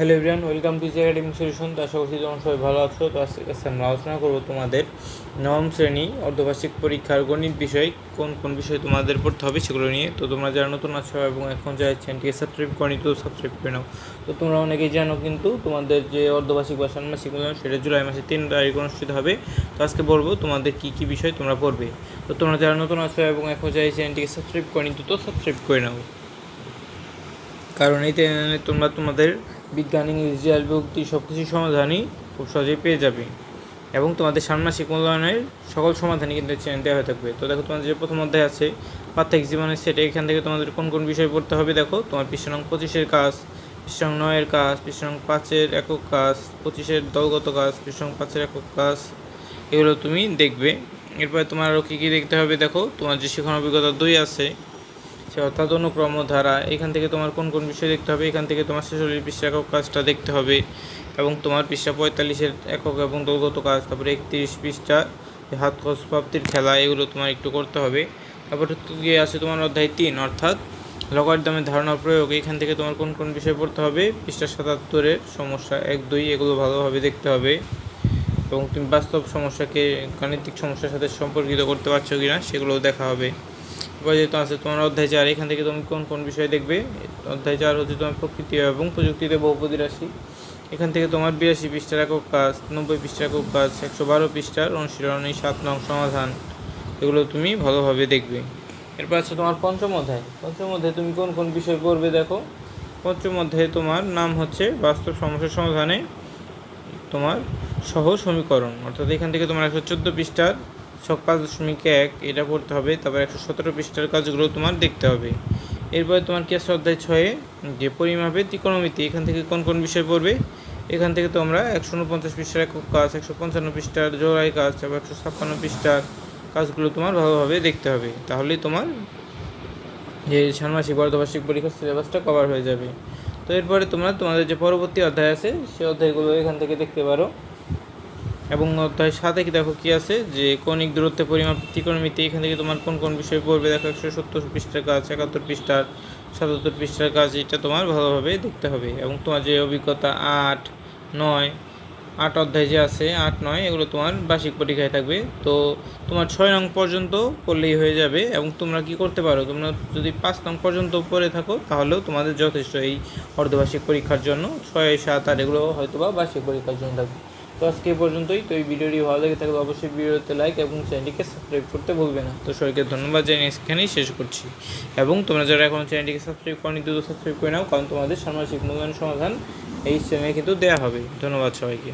Hello everyone welcome to G academic solution তো আশা করছি তোমরা সবাই ভালো আছো। তো আজকে কাছে আমরা আলোচনা করব তোমাদের নবম শ্রেণি অর্ধবার্ষিক পরীক্ষার গণিত বিষয়, কোন কোন বিষয় তোমাদের পড়তে হবে সেগুলো নিয়ে। তো তোমরা যারা নতুন আছো এবং এখন যারা চ্যানেলটিকে সাবস্ক্রাইব করনি তো সাবস্ক্রাইব করে নাও। তো তোমরা অনেকেই জানো কিন্তু তোমাদের যে অর্ধবার্ষিক বা ষান্মাসিক মূল্যায়ন, সেটা জুলাই মাসে তিন তারিখ অনুষ্ঠিত হবে। তো আজকে বলব তোমাদের কী কী বিষয় তোমরা পড়বে। তো তোমরা যারা নতুন আছো এবং এখন যারা চ্যানেলটিকে সাবস্ক্রাইব করনি তো সাবস্ক্রাইব করে নাও। কারণ এই তোমরা তোমাদের বিজ্ঞান ইংরেজি আর বিভক্তি সব কিছুর সমাধানই খুব সহজেই পেয়ে যাবে। এবং তোমাদের ষান্মাসিক মূল্যায়নের সকল সমাধানই কিন্তু চ্যানেল দেওয়া হয়ে থাকবে। তো দেখো তোমাদের যে প্রথম অধ্যায় আছে পার্থিক জীবনের সেটা, এখান থেকে তোমাদের কোন কোন বিষয় পড়তে হবে দেখো? তোমার পৃষ্ঠ পঁচিশের কাজ, পৃষ্ঠ নয়ের কাজ, পৃষ্ঠ পাঁচের একক কাজ, পঁচিশের দলগত কাজ, পৃষ্ঠ পাঁচের একক কাজ, এগুলো তুমি দেখবে। এরপরে তোমার আরও কী কী দেখতে হবে দেখো? তোমার যে শিখন অভিজ্ঞতা দুই আছে সে অর্থাৎ অনুক্রম ধারা এখান থেকে তোমার কোন কোন বিষয় দেখতে হবে? এখান থেকে তোমার ছেচল্লিশ পৃষ্ঠা একক কাজটা দেখতে হবে এবং তোমার পৃষ্ঠা পঁয়তাল্লিশের একক এবং দলগত কাজ, তারপরে একত্রিশ পৃষ্ঠা, হাত খরচ প্রাপ্তির খেলা, এগুলো তোমার একটু করতে হবে। তারপরে গিয়ে আছে তোমার অধ্যায় তিন, অর্থাৎ লকার দামের ধারণা প্রয়োগ, এখান থেকে তোমার কোন কোন বিষয় পড়তে হবে? পৃষ্ঠা সাতাত্তরের সমস্যা এক, দুই, এগুলো ভালোভাবে দেখতে হবে। এবং তুমি বাস্তব সমস্যাকে গাণিতিক সমস্যার সাথে সম্পর্কিত করতে পারছ কিনা, সেগুলোও দেখা হবে। যেহেতু আছে, তোমার অধ্যায় চার, এখান থেকে তুমি কোন কোন বিষয় দেখবে? অধ্যায় চার হচ্ছে তোমার প্রকৃতি এবং প্রযুক্তিতে বহুপদী রাশি। এখান থেকে তোমার বিরাশি পৃষ্ঠার একক কাজ, নব্বই পৃষ্ঠার একক কাজ, একশো বারো পৃষ্ঠার অনুশীলনী সাত নং সমাধান। এগুলো তুমি ভালোভাবে দেখবে। এরপর আছে তোমার পঞ্চম অধ্যায়। পঞ্চম অধ্যায় তুমি কোন কোন বিষয় পড়বে দেখো? পঞ্চম অধ্যায়ে তোমার নাম হচ্ছে বাস্তব সমস্যার সমাধানে তোমার সহ সমীকরণ। অর্থাৎ এখান থেকে তোমার একশো চোদ্দ পৃষ্ঠার ছক পাঁচ দশমিক এক, এটা পড়তে হবে, তারপর একশো সতেরো পৃষ্ঠার কাজগুলো তোমার দেখতে হবে। এরপরে তোমার কি আছে? অধ্যায় ছয়ে, যে পরিমাপে ত্রিকোণমিতি, এখান থেকে কোন কোন বিষয় পড়বে? এখান থেকে তোমরা একশো উনপঞ্চাশ পৃষ্ঠার একক কাজ, একশো পঞ্চান্ন পৃষ্ঠার জোড়াই কাজ, তারপর একশো ছাপ্পান্ন পৃষ্ঠার কাজগুলো তোমার ভালোভাবে দেখতে হবে। তাহলেই তোমার যে ষান্মাসিক অর্ধবার্ষিক পরীক্ষার সিলেবাসটা কভার হয়ে যাবে। তো এরপরে তোমরা তোমাদের যে পরবর্তী অধ্যায় আছে সেই অধ্যায়গুলো এখান থেকে দেখতে পারো। এবং অধ্যায় সাথে কি দেখো কি আছে? যে কৌণিক দূরত্বে পরিমাপ ত্রিকোণমিতি, এখান থেকে তোমার কোন কোন বিষয় পড়বে? দেখো একশো সত্তর পৃষ্ঠার কাজ, একাত্তর পৃষ্ঠার, সাতাত্তর পৃষ্ঠার কাজ, এটা তোমার ভালোভাবে দেখতে হবে। এবং তোমার যে অভিজ্ঞতা, আট, নয়, আট অধ্যায় যে আছে, আট, নয়, এগুলো তোমার বার্ষিক পরীক্ষায় থাকবে। তো তোমার ছয় নং পর্যন্ত পড়লেই হয়ে যাবে এবং তোমরা কি করতে পারো? তোমরা যদি পাঁচ নং পর্যন্ত পড়ে থাকো, তাহলেও তোমাদের যথেষ্ট এই অর্ধবার্ষিক পরীক্ষার জন্য। ছয়, সাত, আট, এগুলো হয়তো বা বার্ষিক পরীক্ষার জন্য থাকবে। তো আজকে পর্যন্তই। তো এই ভিডিওটি ভালো লেগে থাকলে অবশ্যই ভিডিওতে লাইক এবং চ্যানেলটিকে সাবস্ক্রাইব করতে ভুলবে না। তো সবাইকে ধন্যবাদ জানিয়ে এখানেই শেষ করছি। এবং তোমরা যারা এখন চ্যানেলটিকে সাবস্ক্রাইব করনি, দ্রুত সাবস্ক্রাইব করে নাও, কারণ তোমাদের সামাজিক মূল্যায়ন সমাধান এই চ্যানেলে কিন্তু দেওয়া হবে। ধন্যবাদ সবাইকে।